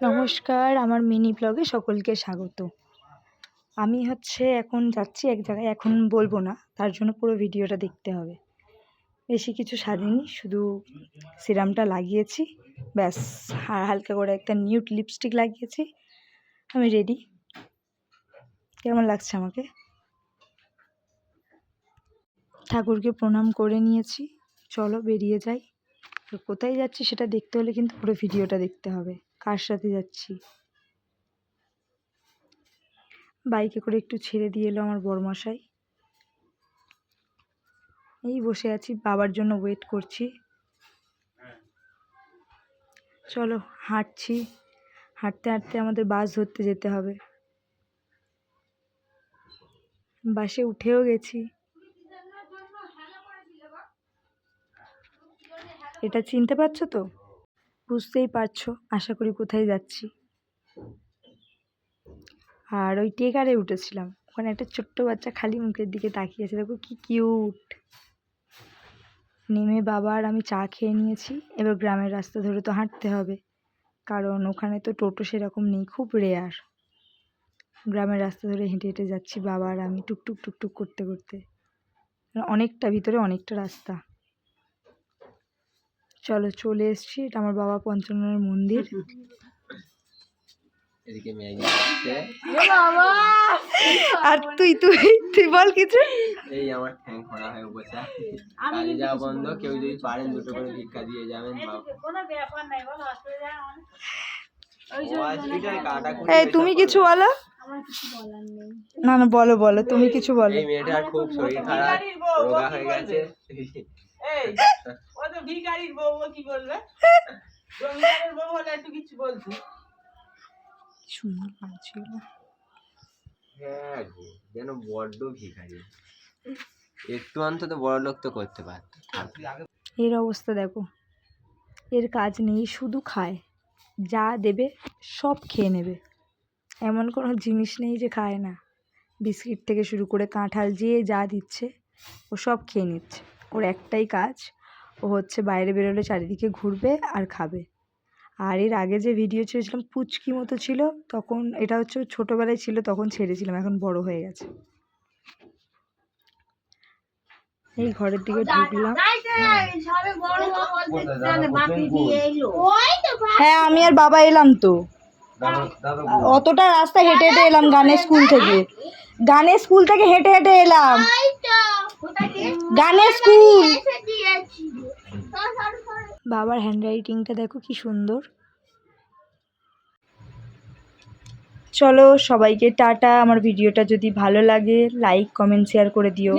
নমস্কার, আমার মিনি ব্লগে সকলকে স্বাগত। আমি হচ্ছে এখন যাচ্ছি এক জায়গায়, এখন বলব না, তার জন্য পুরো ভিডিওটা দেখতে হবে। বেশি কিছু সাজিনি, শুধু সিরামটা লাগিয়েছি, ব্যাস, আর হালকা করে একটা নিউট লিপস্টিক লাগিয়েছি। আমি রেডি কেমন লাগছে আমাকে? ঠাকুরকে প্রণাম করে নিয়েছি। চলো বেরিয়ে যাই। কোথায় যাচ্ছি সেটা দেখতে হলে কিন্তু পুরো ভিডিওটা দেখতে হবে। কার সাথে যাচ্ছি। বাইকে করে একটু ছেড়ে দিয়ে এলো আমার বরমশাই এই বসে আছি, বাবার জন্য ওয়েট করছি। চলো, হাঁটছি। হাঁটতে হাঁটতে আমাদের বাস ধরতে যেতে হবে। বাসে উঠেও গেছি। এটা চিনতে পারছ তো? বুঝতেই পারছ, আশা করি কোথায় যাচ্ছি। আর ওই টেকারে উঠেছিলাম, ওখানে একটা ছোট্ট বাচ্চা খালি মুখের দিকে তাকিয়ে আছে, দেখো কি কিউট নেমে বাবার আমি চা খেয়ে নিয়েছি, এবার গ্রামের রাস্তা ধরে তো হাঁটতে হবে, কারণ ওখানে তো টোটো সেরকম নেই, খুব রেয়ার গ্রামের রাস্তা ধরে হেঁটে হেঁটে যাচ্ছি বাবার আমি টুকটুক টুকটুক করতে করতে। অনেকটা, ভিতরে অনেকটা রাস্তা। চলো চলে এসছি। এটা আমার বাবা পঞ্চননের মন্দির। আর তুই তুই তুই বল কিছু। এই আমার ঠ্যাং খোঁড়া হয়ে বসে কাজে যাওয়া বন্ধ কেউ যদি পারেন দুটো করে ভিক্ষা দিয়ে যাবেন হসপিটাল কাটা এই তুমি কিছু বলো? না না বলো বলো তুমি কিছু বলো। এই মেয়েটার খুব শরীর খারাপ রোগা হয়ে গেছে। এই ও তো ভিখারির বউ কি বলবে? জমিদারের বউ হলে একটু কিছু বলতো সুন্দর লাগছিল হ্যাঁ যেন বড্ড ভিখারি। একটু অন্তত বড় লোক তো করতে পারত। এর অবস্থা দেখো এর কাজ নেই শুধু খায়। যা দেবে সব খেয়ে নেবে। এমন কোনো জিনিস নেই যে খায় না। বিস্কিট থেকে শুরু করে কাঁঠাল যে যা দিচ্ছে ও সব খেয়ে নিচ্ছে। ওর একটাই কাজ ও হচ্ছে বাইরে বেরোলে চারিদিকে ঘুরবে আর খাবে। আর এর আগে যে ভিডিও ছেড়েছিলাম পুচকি মতো ছিল তখন এটা হচ্ছে ছোটোবেলায় ছিল তখন ছেড়েছিলাম এখন বড় হয়ে গেছে। এই ঘরের দিকে ঢুকলাম। হ্যাঁ আমি আর বাবা এলাম তো। অতটা রাস্তা হেঁটে হেঁটে এলাম গানের স্কুল থেকে। গানের স্কুল থেকে হেঁটে হেঁটে এলাম। গানের স্কুল। বাবার হ্যান্ডরাইটিংটা দেখো কি সুন্দর। চলো সবাইকে টাটা। আমার ভিডিওটা যদি ভালো লাগে লাইক কমেন্ট শেয়ার করে দিও।